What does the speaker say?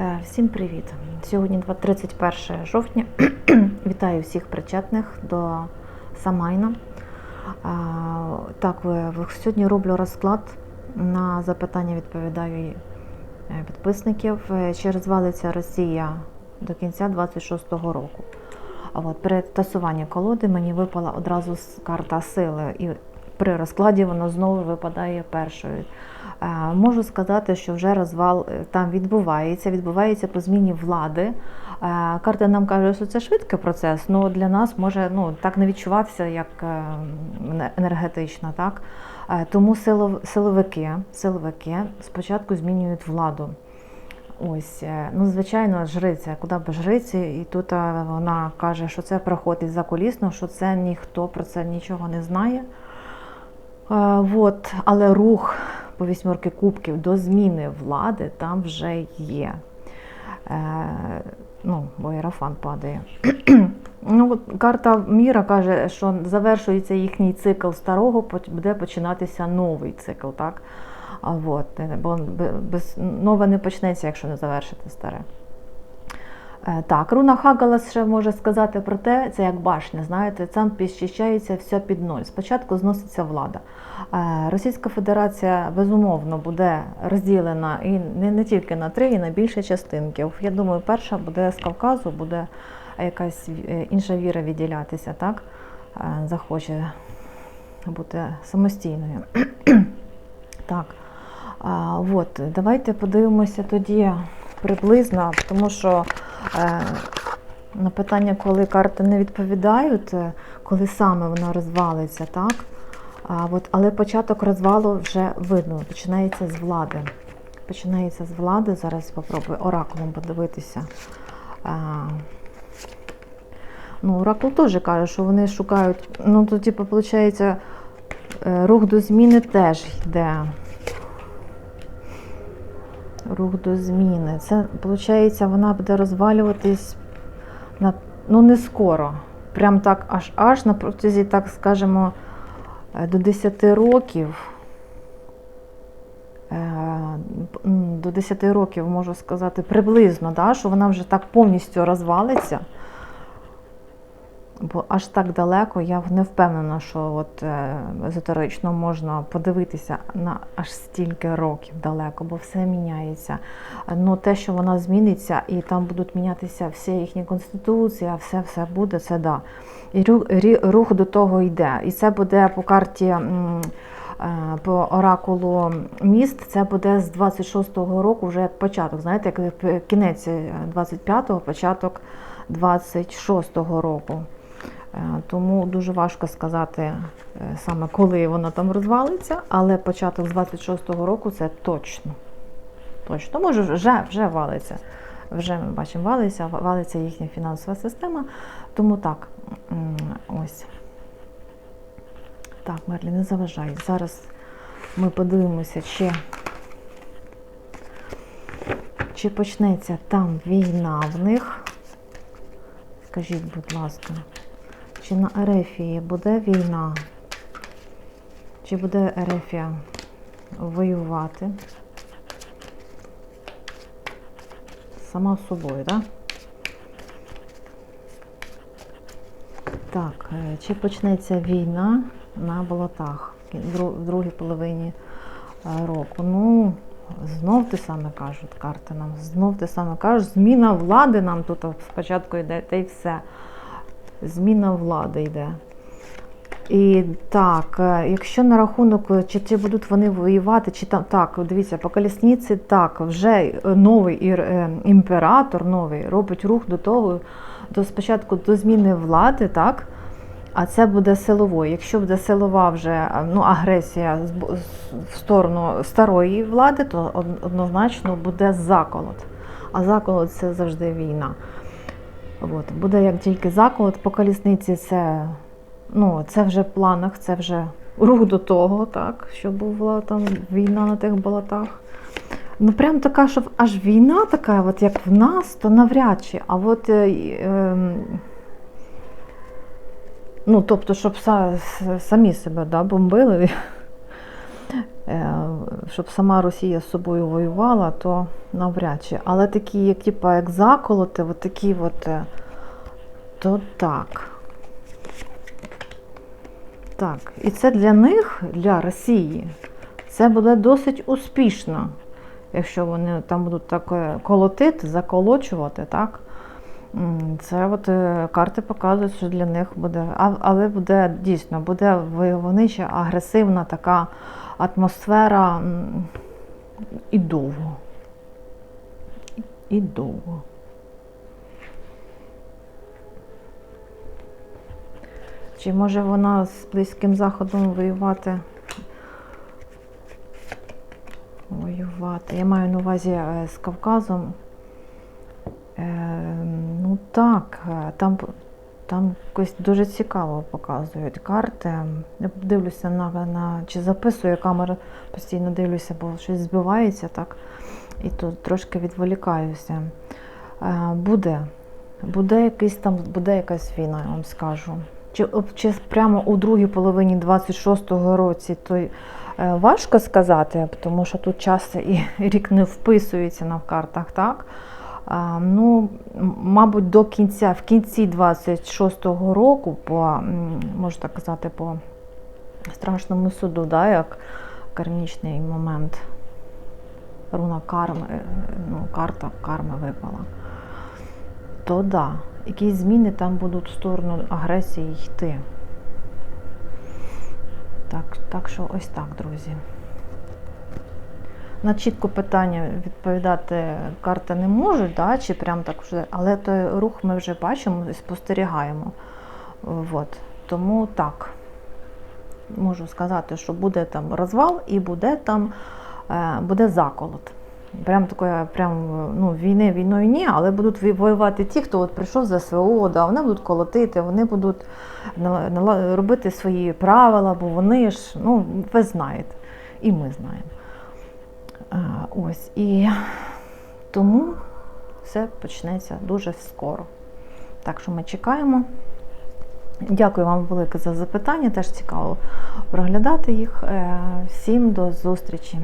Е, Всім привіт! Сьогодні 31 жовтня. Вітаю всіх причетних до Самайна. Так, ви- ви- сьогодні роблю розклад. На запитання відповідаю е, підписників. Е, Чи розвалиться Росія до кінця 26-го року? От при тасуванні колоди мені випала одразу карта сили, і при розкладі воно знову випадає першою. Е, Можу сказати, що вже розвал е, там відбувається, відбувається по зміні влади. Е, Карта нам каже, що це швидкий процес, але для нас може ну, так не відчуватися, як енергетично. Так? Тому силов- силовики, силовики спочатку змінюють владу. Ось, ну звичайно, жриця, куди б жриці, і тут вона каже, що це проходить закулісно, що це ніхто про це нічого не знає. От, але рух по вісьмерки кубків до зміни влади там вже є. Е, ну, бо Єрофан падає. ну, карта Міра каже, що завершується їхній цикл старого, буде починатися новий цикл. Так? От, е, бо без, нове не почнеться, якщо не завершити старе. Е, Так, руна Хагалас ще може сказати про те, це як башня, знаєте, там підчищається все під ноль. Спочатку зноситься влада. Е, Російська Федерація безумовно буде розділена і не, не тільки на три, і на більше частинків. Я думаю, перша буде з Кавказу, буде якась е, інша віра відділятися, так? Захоче бути самостійною. так. А, от, давайте подивимося тоді приблизно, тому що на питання, коли карти не відповідають, е, коли саме вона розвалиться, так? А, от, але початок розвалу вже видно, починається з влади. Починається з влади. Зараз спробую оракулом подивитися. А, ну, оракул теж каже, що вони шукають. Ну, то, типу, виходить, е, рух до зміни теж йде. Рух до зміни. Це, виходить, вона буде розвалюватись на, ну, не скоро. Прям так аж аж на протязі, так скажемо, е, до 10 років. Е, До 10 років можу сказати приблизно, да, що вона вже так повністю розвалиться. Бо аж так далеко я не впевнена, що от е, езотерично можна подивитися на аж стільки років далеко, бо все міняється. Ну те, що вона зміниться, і там будуть мінятися всі їхні конституції, а все все буде, це да. І рух, до того йде. І це буде по карті. е, По оракулу міст це буде з 26-го року, вже як початок. Знаєте, як кінець е, 25-го, початок 26-го року. Е, Тому дуже важко сказати е, саме коли вона там розвалиться, але початок з 26-го року це точно. Точно, може, вже, вже валиться. Вже ми бачимо, валиться, валиться їхня фінансова система. Тому так, ось. Так, Мерлі, не заважай. Зараз ми подивимося, чи, чи почнеться там війна в них. Скажіть, будь ласка. Чи на Ерефії буде війна? Чи буде Ерефія воювати? Сама собою, так? Так, е, чи почнеться війна на болотах в другій половині е, року? Ну, знов те саме кажуть карти нам, знов те саме кажуть. Зміна влади нам тут спочатку йде, та й все зміна влади йде. І так, е, якщо на рахунок, е, чи, чи будуть вони воювати, чи там так, дивіться, по колісниці так, вже е, новий імператор новий робить рух до того, до спочатку до зміни влади, так? А це буде силовою. Якщо буде силова вже ну, агресія в сторону старої влади, то однозначно буде заколот. А заколот це завжди війна. От, буде як тільки заколот по колісниці, це, ну, це вже в планах, це вже рух до того, так, щоб була там війна на тих болотах. Ну, прям така, щоб аж війна така, от як в нас, то навряд чи. А от е, е, ну, тобто, щоб са, самі себе да, бомбили. Е, щоб сама Росія з собою воювала, то навряд чи. Але такі, як, типа, як заколоти, от такі от, е, то так. Так, і це для них, для Росії, це буде досить успішно, якщо вони там будуть так е, колотити, заколочувати, так? Це от е, карти показують, що для них буде, але буде дійсно, буде войовнича, агресивна така атмосфера і довго. І довго. Чи може вона з Близьким Заходом воювати? Воювати. Я маю на увазі е, з Кавказом. Так, е, там, там якось дуже цікаво показують карти. Я дивлюся на, на чи записую камеру, постійно дивлюся, бо щось збивається так. І тут трошки відволікаюся. Е, буде. Буде якийсь там, буде якась війна, я вам скажу. Чи, чи прямо у другій половині 26-го році, то е, важко сказати, тому що тут часто і рік не вписується на картах, так? Ну, мабуть, до кінця, в кінці 26-го року, по, м, можна так казати, по страшному суду, да, як кармічний момент. Руна карми, е, ну, карта карми випала. То да, якісь зміни там будуть в сторону агресії йти. Так, так що ось так, друзі. На чітко питання відповідати карти не можуть, да, чи прям так вже, але той рух ми вже бачимо і спостерігаємо. От. Тому так, можу сказати, що буде там розвал і буде там е, буде заколот. Прям такої, прям ну, війни війною ні, але будуть воювати ті, хто от прийшов за СВО, да, вони будуть колотити, вони будуть робити свої правила, бо вони ж, ну, ви знаєте, і ми знаємо. Ось, і тому все почнеться дуже скоро. Так що ми чекаємо. Дякую вам велике за запитання, теж цікаво проглядати їх. Е, Всім до зустрічі!